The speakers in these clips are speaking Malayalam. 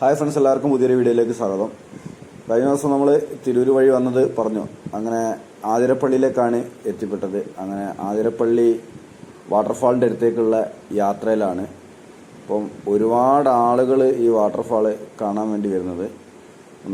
ഹായ് ഫ്രണ്ട്സ് എല്ലാവർക്കും പുതിയൊരു വീഡിയോയിലേക്ക് സ്വാഗതം. കഴിഞ്ഞ ദിവസം നമ്മൾ തിരൂർ വഴി വന്നത് പറഞ്ഞു. അങ്ങനെ ആതിരപ്പള്ളിയിലേക്കാണ് എത്തിപ്പെട്ടത്. അങ്ങനെ ആതിരപ്പള്ളി വാട്ടർഫാളിന്റെ അടുത്തേക്കുള്ള യാത്രയിലാണ് അപ്പം ഒരുപാട് ആളുകൾ ഈ വാട്ടർഫാൾ കാണാൻ വേണ്ടി വരുന്നത്.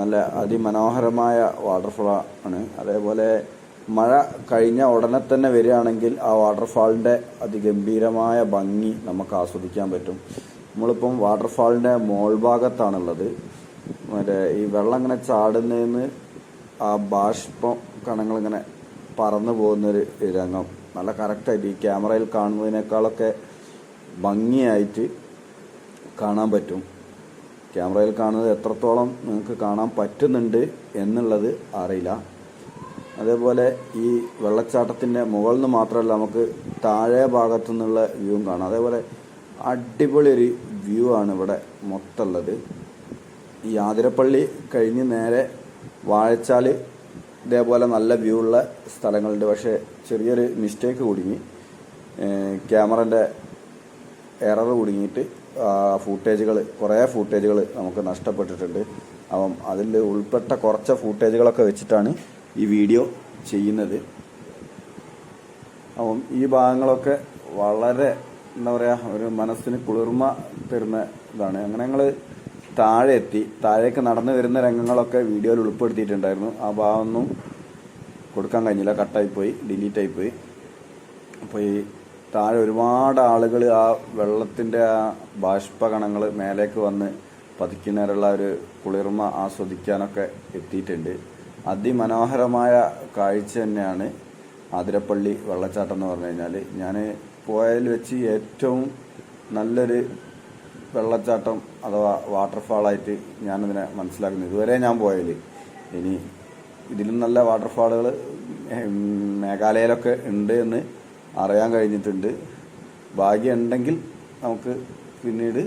നല്ല അതിമനോഹരമായ വാട്ടർഫാൾ ആണ്. അതേപോലെ മഴ കഴിഞ്ഞ ഉടനെ തന്നെ വരികയാണെങ്കിൽ ആ വാട്ടർഫാളിന്റെ അതിഗംഭീരമായ ഭംഗി നമുക്ക് ആസ്വദിക്കാൻ പറ്റും. നമ്മളിപ്പം വാട്ടർഫാളിന്റെ മോൾ ഭാഗത്താണുള്ളത്. മറ്റേ ഈ വെള്ളം ഇങ്ങനെ ചാടുന്നതിന് ആ ബാഷ്പം കണങ്ങളിങ്ങനെ പറന്നു പോകുന്നൊരു രംഗം. നല്ല കറക്റ്റായിട്ട് ഈ ക്യാമറയിൽ കാണുന്നതിനേക്കാളൊക്കെ ഭംഗിയായിട്ട് കാണാൻ പറ്റും. ക്യാമറയിൽ കാണുന്നത് എത്രത്തോളം നിങ്ങൾക്ക് കാണാൻ പറ്റുന്നുണ്ട് എന്നുള്ളത് അറിയില്ല. അതേപോലെ ഈ വെള്ളച്ചാട്ടത്തിന്റെ മുകളിൽ നിന്ന് മാത്രമല്ല നമുക്ക് താഴെ ഭാഗത്തു നിന്നുള്ള വ്യൂവും കാണാം. അതേപോലെ അടിപൊളി ഒരു വ്യൂ ആണ് ഇവിടെ മൊത്തമുള്ളത്. ഈ ആതിരപ്പള്ളി കഴിഞ്ഞ് നേരെ വാഴച്ചാൽ ഇതേപോലെ നല്ല വ്യൂ ഉള്ള സ്ഥലങ്ങളുണ്ട്. പക്ഷേ ചെറിയൊരു മിസ്റ്റേക്ക് കുടുങ്ങി ക്യാമറന്റെ എറർ കുടുങ്ങിയിട്ട് ഫൂട്ടേജുകൾ കുറേ ഫൂട്ടേജുകൾ നമുക്ക് നഷ്ടപ്പെട്ടിട്ടുണ്ട്. അപ്പം അതിൽ ഉൾപ്പെട്ട കുറച്ച് ഫൂട്ടേജുകളൊക്കെ വെച്ചിട്ടാണ് ഈ വീഡിയോ ചെയ്യുന്നത്. അപ്പം ഈ ഭാഗങ്ങളൊക്കെ വളരെ എന്താ പറയുക ഒരു മനസ്സിന് കുളിർമ തരുന്ന ഇതാണ്. അങ്ങനെ ഞങ്ങൾ താഴെ എത്തി താഴേക്ക് നടന്നു വരുന്ന രംഗങ്ങളൊക്കെ വീഡിയോയിൽ ഉൾപ്പെടുത്തിയിട്ടുണ്ടായിരുന്നു. ആ ഭാഗമൊന്നും കൊടുക്കാൻ കഴിഞ്ഞില്ല. കട്ടായിപ്പോയി ഡിലീറ്റ് ആയിപ്പോയി അപ്പോൾ ഈ താഴെ ഒരുപാട് ആളുകൾ ആ വെള്ളത്തിന്റെ ആ ബാഷ്പകണങ്ങൾ മേലേക്ക് വന്ന് പതിക്കുന്നതിനുള്ള ഒരു കുളിർമ ആസ്വദിക്കാനൊക്കെ എത്തിയിട്ടുണ്ട്. അതിമനോഹരമായ കാഴ്ച തന്നെയാണ് ആതിരപ്പള്ളി വെള്ളച്ചാട്ടം എന്ന് പറഞ്ഞു കഴിഞ്ഞാൽ ഞാൻ പോയതിൽ വെച്ച് ഏറ്റവും നല്ലൊരു വെള്ളച്ചാട്ടം അഥവാ വാട്ടർഫാളായിട്ട് ഞാനതിനെ മനസ്സിലാക്കുന്നു. ഇതുവരെ ഞാൻ പോയതിൽ. ഇനി ഇതിലും നല്ല വാട്ടർഫാളുകൾ മേഘാലയയിലൊക്കെ ഉണ്ട് എന്ന് അറിയാൻ കഴിഞ്ഞിട്ടുണ്ട്. ഭാഗ്യമുണ്ടെങ്കിൽ നമുക്ക് പിന്നീട്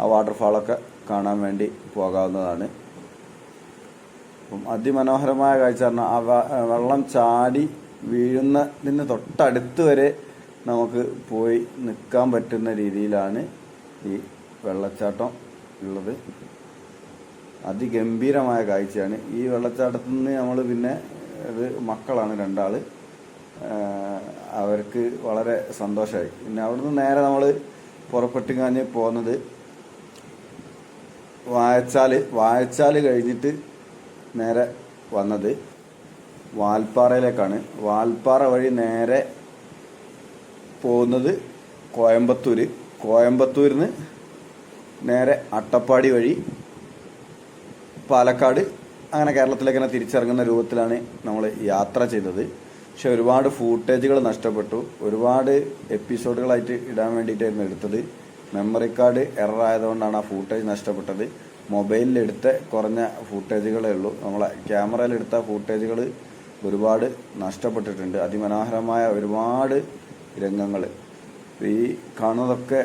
ആ വാട്ടർഫാളൊക്കെ കാണാൻ വേണ്ടി പോകാവുന്നതാണ്. അപ്പം അതിമനോഹരമായ കാഴ്ച പറഞ്ഞാൽ ആ വെള്ളം ചാടി വീഴുന്നതിന് തൊട്ടടുത്ത് വരെ നമുക്ക് പോയി നിൽക്കാൻ പറ്റുന്ന രീതിയിലാണ് ഈ വെള്ളച്ചാട്ടം ഉള്ളത്. അതിഗംഭീരമായ കാഴ്ചയാണ്. ഈ വെള്ളച്ചാട്ടത്തിൽ നിന്ന് നമ്മൾ പിന്നെ ഇത് മക്കളാണ് രണ്ടാൾ അവർക്ക് വളരെ സന്തോഷമായി. പിന്നെ അവിടുന്ന് നേരെ നമ്മൾ പുറപ്പെട്ടുകാഞ്ഞ് പോകുന്നത് വായച്ചാൽ വായച്ചാൽ കഴിഞ്ഞിട്ട് നേരെ വന്നത് വാൽപ്പാറയിലേക്കാണ്. വാൽപ്പാറ വഴി നേരെ പോകുന്നത് കോയമ്പത്തൂര്. കോയമ്പത്തൂരിന്ന് നേരെ അട്ടപ്പാടി വഴി പാലക്കാട് അങ്ങനെ കേരളത്തിലേക്ക് തന്നെ തിരിച്ചിറങ്ങുന്ന രൂപത്തിലാണ് നമ്മൾ യാത്ര ചെയ്തത്. പക്ഷെ ഒരുപാട് ഫൂട്ടേജുകൾ നഷ്ടപ്പെട്ടു. ഒരുപാട് എപ്പിസോഡുകളായിട്ട് ഇടാൻ വേണ്ടിയിട്ടായിരുന്നു എടുത്തത്. മെമ്മറി കാർഡ് എറർ ആയതുകൊണ്ടാണ് ആ ഫൂട്ടേജ് നഷ്ടപ്പെട്ടത്. മൊബൈലിൽ എടുത്ത കുറഞ്ഞ ഫൂട്ടേജുകളേ ഉള്ളൂ. നമ്മളെ ക്യാമറയിലെടുത്ത ഫൂട്ടേജുകൾ ഒരുപാട് നഷ്ടപ്പെട്ടിട്ടുണ്ട്. അതിമനോഹരമായ ഒരുപാട് രംഗങ്ങൾ. ഈ കാണുന്നതൊക്കെ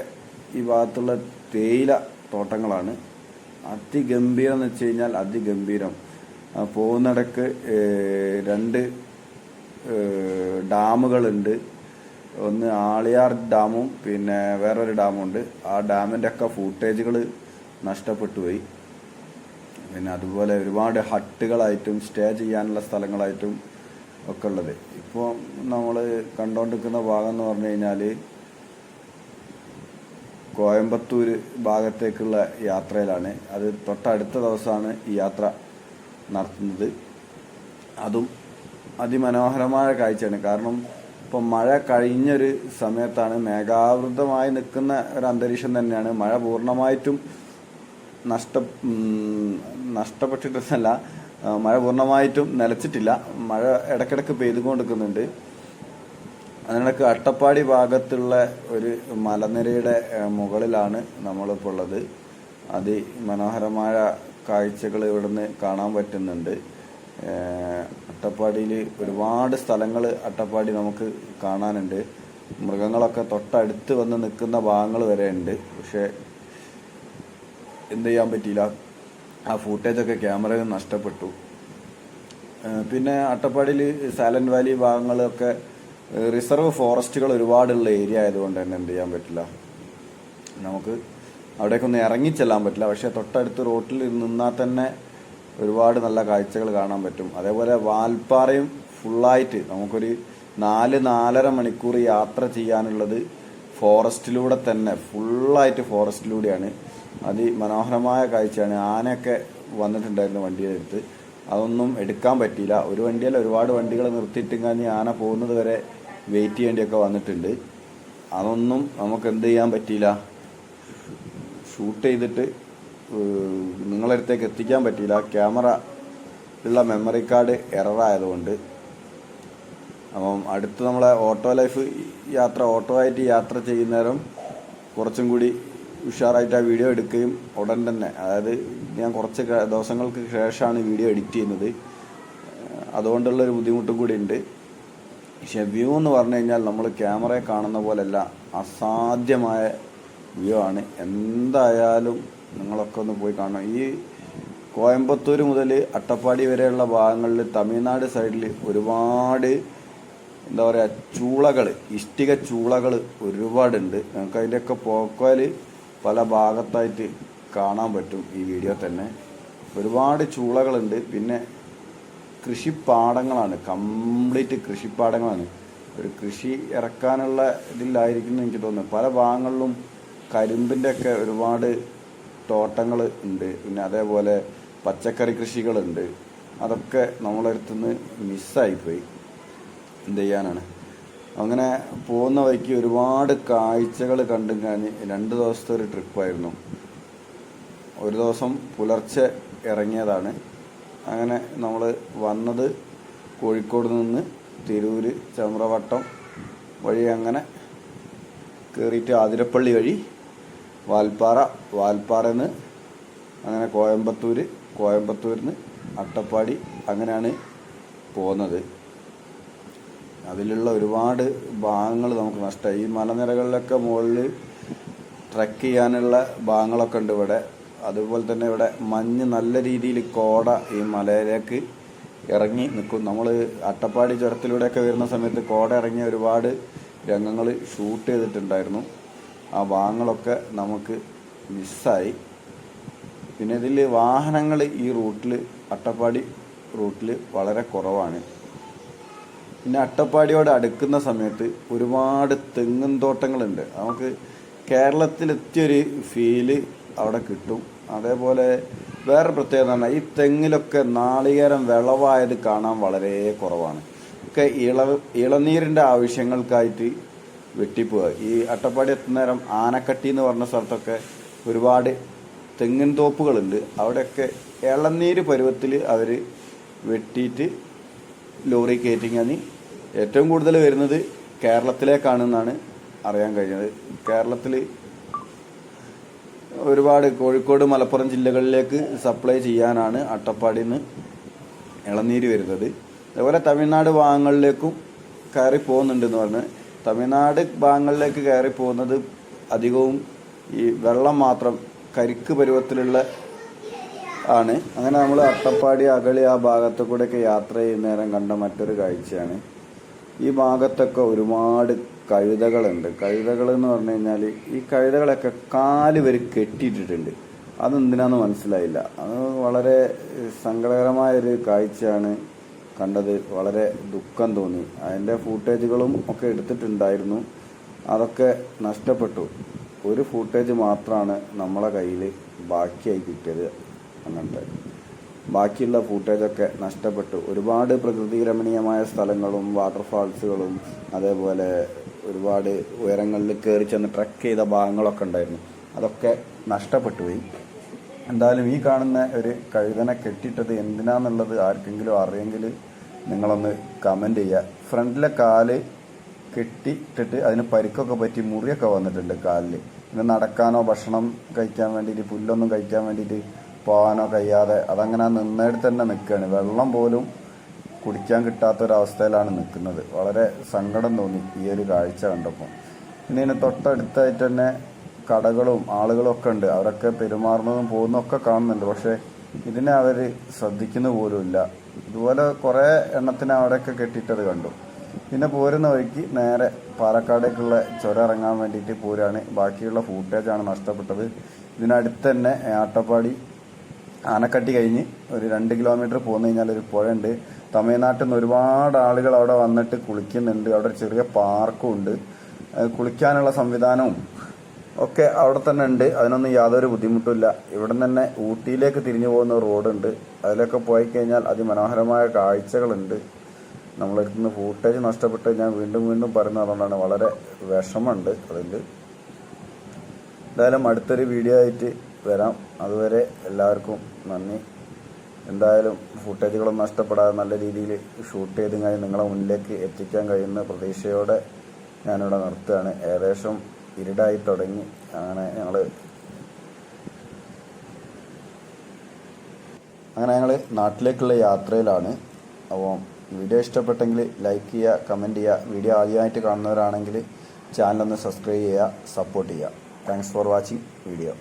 ഈ ഭാഗത്തുള്ള തേയില തോട്ടങ്ങളാണ്. അതിഗംഭീരം എന്ന് വെച്ച് കഴിഞ്ഞാൽ അതിഗംഭീരം. പോകുന്നിടക്ക് രണ്ട് ഡാമുകളുണ്ട്. ഒന്ന് ആളിയാർ ഡാമും പിന്നെ വേറൊരു ഡാമുണ്ട്. ആ ഡാമിന്റെ ഒക്കെ ഫൂട്ടേജുകൾ നഷ്ടപ്പെട്ടു പോയി. പിന്നെ അതുപോലെ ഒരുപാട് ഹട്ടുകളായിട്ടും സ്റ്റേ ചെയ്യാനുള്ള സ്ഥലങ്ങളായിട്ടും ഒക്കെ ഉള്ളത് ഇപ്പോൾ നമ്മൾ കണ്ടുകൊണ്ടിരിക്കുന്ന ഭാഗം എന്ന് പറഞ്ഞു കഴിഞ്ഞാൽ കോയമ്പത്തൂർ ഭാഗത്തേക്കുള്ള യാത്രയിലാണ്. അത് തൊട്ടടുത്ത ദിവസമാണ് ഈ യാത്ര നടത്തുന്നത്. അതും അതിമനോഹരമായ കാഴ്ചയാണ്. കാരണം ഇപ്പം മഴ കഴിഞ്ഞൊരു സമയത്താണ് മേഘാവൃതമായി നിൽക്കുന്ന ഒരു അന്തരീക്ഷം തന്നെയാണ്. മഴ പൂർണമായിട്ടും നഷ്ട നഷ്ടപ്പെട്ടിട്ടല്ല മഴ പൂർണമായിട്ടും നിലച്ചിട്ടില്ല മഴ ഇടക്കിടക്ക് പെയ്തുകൊണ്ടിരിക്കുന്നുണ്ട്. അതിനിടയ്ക്ക് അട്ടപ്പാടി ഭാഗത്തുള്ള ഒരു മലനിരയുടെ മുകളിലാണ് നമ്മളിപ്പോൾ ഉള്ളത്. അതിമനോഹരമായ കാഴ്ചകൾ ഇവിടുന്ന് കാണാൻ പറ്റുന്നുണ്ട്. അട്ടപ്പാടിയിൽ ഒരുപാട് സ്ഥലങ്ങൾ അട്ടപ്പാടി നമുക്ക് കാണാനുണ്ട്. മൃഗങ്ങളൊക്കെ തൊട്ടടുത്ത് വന്ന് നിൽക്കുന്ന ഭാഗങ്ങൾ വരെ ഉണ്ട്. പക്ഷേ എന്ത് ചെയ്യാൻ പറ്റിയില്ല? ആ ഫൂട്ടേജൊക്കെ ക്യാമറയിൽ നഷ്ടപ്പെട്ടു. പിന്നെ അട്ടപ്പാടിയിൽ സൈലന്റ് വാലി ഭാഗങ്ങളൊക്കെ റിസർവ് ഫോറസ്റ്റുകൾ ഒരുപാടുള്ള ഏരിയ ആയതുകൊണ്ട് തന്നെ എന്ത് ചെയ്യാൻ പറ്റില്ല. നമുക്ക് അവിടേക്കൊന്നും ഇറങ്ങിച്ചെല്ലാൻ പറ്റില്ല. പക്ഷെ തൊട്ടടുത്ത് റോട്ടിൽ നിന്നാൽ തന്നെ ഒരുപാട് നല്ല കാഴ്ചകൾ കാണാൻ പറ്റും. അതേപോലെ വാൽപ്പാറയും ഫുള്ളായിട്ട് നമുക്കൊരു നാല് നാലര മണിക്കൂർ യാത്ര ചെയ്യാനുള്ളത് ഫോറസ്റ്റിലൂടെ തന്നെ ഫുള്ളായിട്ട് ഫോറസ്റ്റിലൂടെയാണ് അതിമനോഹരമായ കാഴ്ചയാണ്. ആനയൊക്കെ വന്നിട്ടുണ്ടായിരുന്നു വണ്ടിയുടെ അടുത്ത് അതൊന്നും എടുക്കാൻ പറ്റിയില്ല. ഒരു വണ്ടിയല്ല ഒരുപാട് വണ്ടികൾ നിർത്തിയിട്ടും കഴിഞ്ഞ് ആന പോകുന്നത് വരെ വെയിറ്റ് ചെയ്യേണ്ടിയൊക്കെ വന്നിട്ടുണ്ട്. അതൊന്നും നമുക്ക് എന്ത് ചെയ്യാൻ പറ്റിയില്ല. ഷൂട്ട് ചെയ്തിട്ട് നിങ്ങളടുത്തേക്ക് എത്തിക്കാൻ പറ്റിയില്ല. ക്യാമറ ഉള്ള മെമ്മറി കാർഡ് എററായതുകൊണ്ട് അപ്പം അടുത്ത് നമ്മളെ ഓട്ടോ ലൈഫ് യാത്ര ഓട്ടോ ആയിട്ട് യാത്ര ചെയ്യുന്നേരം കുറച്ചും കൂടി ഉഷാറായിട്ട് ആ വീഡിയോ എടുക്കുകയും ഉടൻ തന്നെ. അതായത് ഞാൻ കുറച്ച് ദിവസങ്ങൾക്ക് ശേഷമാണ് വീഡിയോ എഡിറ്റ് ചെയ്യുന്നത്. അതുകൊണ്ടുള്ള ഒരു ബുദ്ധിമുട്ടും കൂടി ഉണ്ട്. പക്ഷെ വ്യൂ എന്ന് പറഞ്ഞു കഴിഞ്ഞാൽ നമ്മൾ ക്യാമറയെ കാണുന്ന പോലെയല്ല അസാധ്യമായ വ്യൂ ആണ്. എന്തായാലും നിങ്ങളൊക്കെ ഒന്ന് പോയി കാണണം. ഈ കോയമ്പത്തൂർ മുതൽ അട്ടപ്പാടി വരെയുള്ള ഭാഗങ്ങളിൽ തമിഴ്നാട് സൈഡിൽ ഒരുപാട് എന്താ പറയുക ചൂളകൾ ഇഷ്ടിക ചൂളകൾ ഒരുപാടുണ്ട്. നമുക്ക് അതിന്റെയൊക്കെ പോക്കാൽ പല ഭാഗത്തായിട്ട് കാണാൻ പറ്റും ഈ വീഡിയോ തന്നെ. ഒരുപാട് ചൂളകളുണ്ട്. പിന്നെ കൃഷിപ്പാടങ്ങളാണ്. കംപ്ലീറ്റ് കൃഷിപ്പാടങ്ങളാണ്. ഒരു കൃഷി ഇറക്കാനുള്ള ഇതിലായിരിക്കും എനിക്ക് തോന്നുന്നു. പല ഭാഗങ്ങളിലും കരിമ്പിന്റെ ഒക്കെ ഒരുപാട് തോട്ടങ്ങൾ ഉണ്ട്. പിന്നെ അതേപോലെ പച്ചക്കറി കൃഷികളുണ്ട്. അതൊക്കെ നമ്മളെടുത്തുനിന്ന് മിസ്സായിപ്പോയി എന്ത് ചെയ്യാനാണ് അങ്ങനെ പോകുന്ന വഴിക്ക് ഒരുപാട് കാഴ്ചകൾ കണ്ടും കഴിഞ്ഞ് രണ്ട് ദിവസത്തെ ഒരു ട്രിപ്പായിരുന്നു ഒരു ദിവസം പുലർച്ചെ ഇറങ്ങിയതാണ്. അങ്ങനെ നമ്മൾ വന്നത് കോഴിക്കോട് നിന്ന് തിരൂർ ചമ്രവട്ടം വഴി അങ്ങനെ കയറിയിട്ട് ആതിരപ്പള്ളി വഴി വാൽപ്പാറ വാൽപ്പാറയിൽ നിന്ന് അങ്ങനെ കോയമ്പത്തൂർ കോയമ്പത്തൂരിൽ നിന്ന് അട്ടപ്പാടി അങ്ങനെയാണ് പോകുന്നത്. അതിലുള്ള ഒരുപാട് ഭാഗങ്ങൾ നമുക്ക് നഷ്ടമായി. ഈ മലനിരകളിലൊക്കെ മുകളിൽ ട്രക്ക് ചെയ്യാനുള്ള ഭാഗങ്ങളൊക്കെ ഉണ്ട് ഇവിടെ. അതുപോലെ തന്നെ ഇവിടെ മഞ്ഞ് നല്ല രീതിയിൽ കോട ഈ മലയിലേക്ക് ഇറങ്ങി നിൽക്കും. നമ്മൾ അട്ടപ്പാടി ചുരത്തിലൂടെയൊക്കെ വരുന്ന സമയത്ത് കോട ഇറങ്ങിയ ഒരുപാട് രംഗങ്ങൾ ഷൂട്ട് ചെയ്തിട്ടുണ്ടായിരുന്നു. ആ ഭാഗങ്ങളൊക്കെ നമുക്ക് മിസ്സായി. പിന്നെ ഇതിൽ വാഹനങ്ങൾ ഈ റൂട്ടിൽ അട്ടപ്പാടി റൂട്ടിൽ വളരെ കുറവാണ്. പിന്നെ അട്ടപ്പാടിയോട് അടുക്കുന്ന സമയത്ത് ഒരുപാട് തെങ്ങും തോട്ടങ്ങളുണ്ട്. നമുക്ക് കേരളത്തിലെത്തിയൊരു ഫീൽ അവിടെ കിട്ടും. അതേപോലെ വേറെ പ്രത്യേകത പറഞ്ഞാൽ ഈ തെങ്ങിലൊക്കെ നാളികേരം വിളവായത് കാണാൻ വളരെ കുറവാണ്. ഒക്കെ ഇള ഇളനീരിന്റെ ആവശ്യങ്ങൾക്കായിട്ട് വെട്ടിപ്പോവുക ഈ അട്ടപ്പാടി എത്തുന്നേരം ആനക്കട്ടി എന്ന് പറഞ്ഞ സ്ഥലത്തൊക്കെ ഒരുപാട് തെങ്ങിൻ തോപ്പുകളുണ്ട്. അവിടെയൊക്കെ ഇളനീര് പരുവത്തിൽ അവർ വെട്ടിയിട്ട് ലോറി കയറ്റിങ്ങാനി ഏറ്റവും കൂടുതൽ വരുന്നത് കേരളത്തിലേക്കാണെന്നാണ് അറിയാൻ കഴിഞ്ഞത്. കേരളത്തിൽ ഒരുപാട് കോഴിക്കോട് മലപ്പുറം ജില്ലകളിലേക്ക് സപ്ലൈ ചെയ്യാനാണ് അട്ടപ്പാടിയിൽ നിന്ന് ഇളനീര് വരുന്നത്. അതുപോലെ തമിഴ്നാട് ഭാഗങ്ങളിലേക്കും കയറി പോകുന്നുണ്ടെന്ന് പറഞ്ഞ്. തമിഴ്നാട് ഭാഗങ്ങളിലേക്ക് കയറി പോകുന്നത് അധികവും ഈ വെള്ളം മാത്രം കരിക്ക് പരുവത്തിലുള്ള ആണ്. അങ്ങനെ നമ്മൾ അട്ടപ്പാടി അകളി ആ ഭാഗത്തു കൂടെയൊക്കെ യാത്ര ചെയ്യുന്ന നേരം കണ്ട മറ്റൊരു കാഴ്ചയാണ്. ഈ ഭാഗത്തൊക്കെ ഒരുപാട് കഴുതകളുണ്ട്. കഴുതകൾ എന്ന് പറഞ്ഞു കഴിഞ്ഞാൽ ഈ കഴുതകളൊക്കെ കാൽ വരെ കെട്ടിയിട്ടിട്ടുണ്ട്. അതെന്തിനാന്ന് മനസ്സിലായില്ല. അത് വളരെ സങ്കടകരമായൊരു കാഴ്ചയാണ് കണ്ടത്. വളരെ ദുഃഖം തോന്നി. അതിന്റെ ഫൂട്ടേജുകളും ഒക്കെ എടുത്തിട്ടുണ്ടായിരുന്നു. അതൊക്കെ നഷ്ടപ്പെട്ടു. ഒരു ഫൂട്ടേജ് മാത്രമാണ് നമ്മളെ കയ്യിൽ ബാക്കിയായി കിട്ടിയത്. അങ്ങനത്തെ ബാക്കിയുള്ള ഫൂട്ടേജൊക്കെ നഷ്ടപ്പെട്ടു. ഒരുപാട് പ്രകൃതി രമണീയമായ സ്ഥലങ്ങളും വാട്ടർഫാൾസുകളും അതേപോലെ ഒരുപാട് ഉയരങ്ങളിൽ കയറി ചെന്ന് ട്രക്ക് ചെയ്ത ഭാഗങ്ങളൊക്കെ ഉണ്ടായിരുന്നു. അതൊക്കെ നഷ്ടപ്പെട്ടു പോയി. എന്തായാലും ഈ കാണുന്ന ഒരു കഴുതനെ കെട്ടിയിട്ടത് എന്തിനാന്നുള്ളത് ആർക്കെങ്കിലും അറിയെങ്കിൽ നിങ്ങളൊന്ന് കമന്റ് ചെയ്യുക. ഫ്രണ്ടിലെ കാൽ കെട്ടിയിട്ടിട്ട് അതിന് പരിക്കൊക്കെ പറ്റി മുറിയൊക്കെ വന്നിട്ടുണ്ട് കാലിൽ പിന്നെ നടക്കാനോ ഭക്ഷണം കഴിക്കാൻ വേണ്ടിയിട്ട് പുല്ലൊന്നും കഴിക്കാൻ വേണ്ടിയിട്ട് പോകാനോ കഴിയാതെ അതങ്ങനെ നിന്നിടത്ത് തന്നെ നിൽക്കുകയാണ്. വെള്ളം പോലും കുടിക്കാൻ കിട്ടാത്തൊരവസ്ഥയിലാണ് നിൽക്കുന്നത്. വളരെ സങ്കടം തോന്നി ഈ ഒരു കാഴ്ച കണ്ടപ്പോൾ. പിന്നെ ഇതിന് തൊട്ടടുത്തായിട്ട് തന്നെ കടകളും ആളുകളും ഒക്കെ ഉണ്ട്. അവരൊക്കെ പെരുമാറുന്നതും പോകുന്നതൊക്കെ കാണുന്നുണ്ട്. പക്ഷേ ഇതിനെ അവർ ശ്രദ്ധിക്കുന്ന പോലുമില്ല ഇതുപോലെ കുറേ എണ്ണത്തിന് അവിടെയൊക്കെ കെട്ടിയിട്ടത് കണ്ടു. പിന്നെ പോരുന്ന വഴിക്ക് നേരെ പാലക്കാടേക്കുള്ള ചുരം ഇറങ്ങാൻ വേണ്ടിയിട്ട് പോരാണ്. ബാക്കിയുള്ള ഫൂട്ടേജാണ് നഷ്ടപ്പെട്ടത്. ഇതിനടുത്ത് തന്നെ ആട്ടപ്പാടി ആനക്കട്ടി കഴിഞ്ഞ് ഒരു രണ്ട് കിലോമീറ്റർ പോന്നു കഴിഞ്ഞാൽ ഒരു പുഴയുണ്ട്. തമിഴ്നാട്ടിൽ നിന്ന് ഒരുപാട് ആളുകൾ അവിടെ വന്നിട്ട് കുളിക്കുന്നുണ്ട്. അവിടെ ഒരു ചെറിയ പാർക്കും ഉണ്ട്. കുളിക്കാനുള്ള സംവിധാനവും ഒക്കെ അവിടെ തന്നെ ഉണ്ട്. അതിനൊന്നും യാതൊരു ബുദ്ധിമുട്ടില്ല ഇവിടെ തന്നെ ഊട്ടിയിലേക്ക് തിരിഞ്ഞു പോകുന്ന റോഡുണ്ട്. അതിലൊക്കെ പോയി കഴിഞ്ഞാൽ അതിമനോഹരമായ കാഴ്ചകളുണ്ട്. നമ്മളടുത്ത് നിന്ന് ഫൂട്ടേജ് നഷ്ടപ്പെട്ട് ഞാൻ വീണ്ടും വീണ്ടും പറയുന്നത് അതുകൊണ്ടാണ്. വളരെ വിഷമമുണ്ട് അതിൽ എന്തായാലും അടുത്തൊരു വീഡിയോ ആയിട്ട് വരാം. അതുവരെ എല്ലാവർക്കും നന്ദി. എന്തായാലും ഫുട്ടേജുകളൊന്നും നഷ്ടപ്പെടാതെ നല്ല രീതിയിൽ ഷൂട്ട് ചെയ്ത് കഴിഞ്ഞ് നിങ്ങളെ മുന്നിലേക്ക് എത്തിക്കാൻ കഴിയുന്ന പ്രതീക്ഷയോടെ ഞാനിവിടെ നിർത്തുകയാണ്. ഏകദേശം ഇരുടായി തുടങ്ങി. അങ്ങനെ ഞങ്ങൾ അങ്ങനെ ഞങ്ങൾ നാട്ടിലേക്കുള്ള യാത്രയിലാണ്. അപ്പോൾ വീഡിയോ ഇഷ്ടപ്പെട്ടെങ്കിൽ ലൈക്ക് ചെയ്യുക കമന്റ് ചെയ്യുക. വീഡിയോ ആദ്യമായിട്ട് കാണുന്നവരാണെങ്കിൽ ചാനലൊന്ന് സബ്സ്ക്രൈബ് ചെയ്യുക സപ്പോർട്ട് ചെയ്യുക. Thanks for watching video